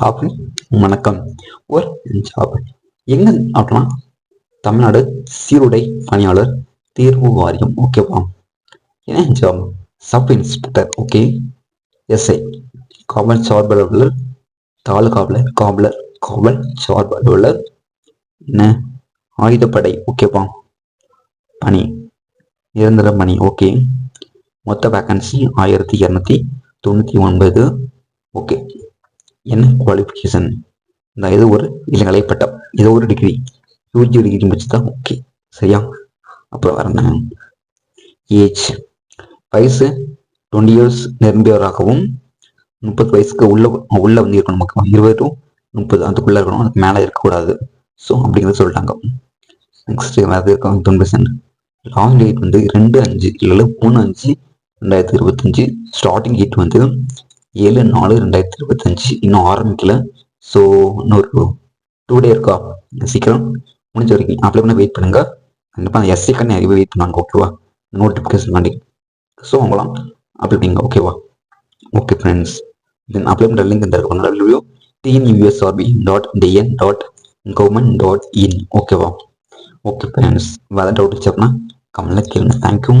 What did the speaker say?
Happy வணக்கம். ஒரு job எங்க அப்படின்னா தமிழ்நாடு சீருடை பணியாளர் தேர்வு வாரியம். ஓகேவா என்ன job sub inspector okay SI காவல் சார்பு அலுவலர் தாலுகாவலர் காவலர் காவல் சார்பு அலுவலர் என்ன? ஆயுதப்படை ஓகேவா பணி. நிரந்தர பணி ஓகே மொத்த வேக்கன்சி ஆயிரத்தி இரநூத்தி தொண்ணூற்றி ஒன்பது ஓகே என்ன குவாலிஃபிகேஷன் இந்த இது ஒரு இளங்கலை பட்டம். இது ஒரு டிகிரி யூஜி டிகிரி முடிச்சு தான் ஓகே சரியா? அப்புறம் வரணும் ஏஜ் வயசு டுவெண்ட்டி இயர்ஸ் நிரம்பியவராகவும் முப்பது வயசுக்கு உள்ள உள்ள வந்து இருக்கணும். நமக்கு இருபது டு முப்பது அதுக்குள்ளே இருக்கணும். அதுக்கு மேலே இருக்கக்கூடாது. ஸோ அப்படிங்கிறத சொல்லிட்டாங்க. நெக்ஸ்ட் வேறு லாங் டேட் வந்து ரெண்டு அஞ்சு இல்லை மூணு அஞ்சு ரெண்டாயிரத்தி இருபத்தஞ்சு ஸ்டார்டிங் டேட் வந்து ஏழு நாலு ரெண்டாயிரத்தி இருபத்தஞ்சு. இன்னும் ஆரம்பிக்கல. ஸோ இன்னொரு டூ டே இருக்கா? சீக்கிரம் முடிஞ்ச வரைக்கும் அப்ளை பண்ண வெயிட் பண்ணுங்க. கண்டிப்பாக அந்த எஸ்சி கண்ணு நிறையவே வெயிட் பண்ணாங்க ஓகேவா நோட்டிஃபிகேஷன் வேண்டி. ஸோ அவங்களாம் அப்ளை பண்ணிங்க ஓகேவா ஓகே ஃப்ரெண்ட்ஸ் தென் அப்ளை பண்ணுற லிங்க் இந்த இருக்கும். W TNUSRB dot TN dot government dot in ஓகேவா ஓகே ஃப்ரெண்ட்ஸ் வேறு டவுட் வச்சப்பனா கமெண்ட்ல கேளுங்க. Thank you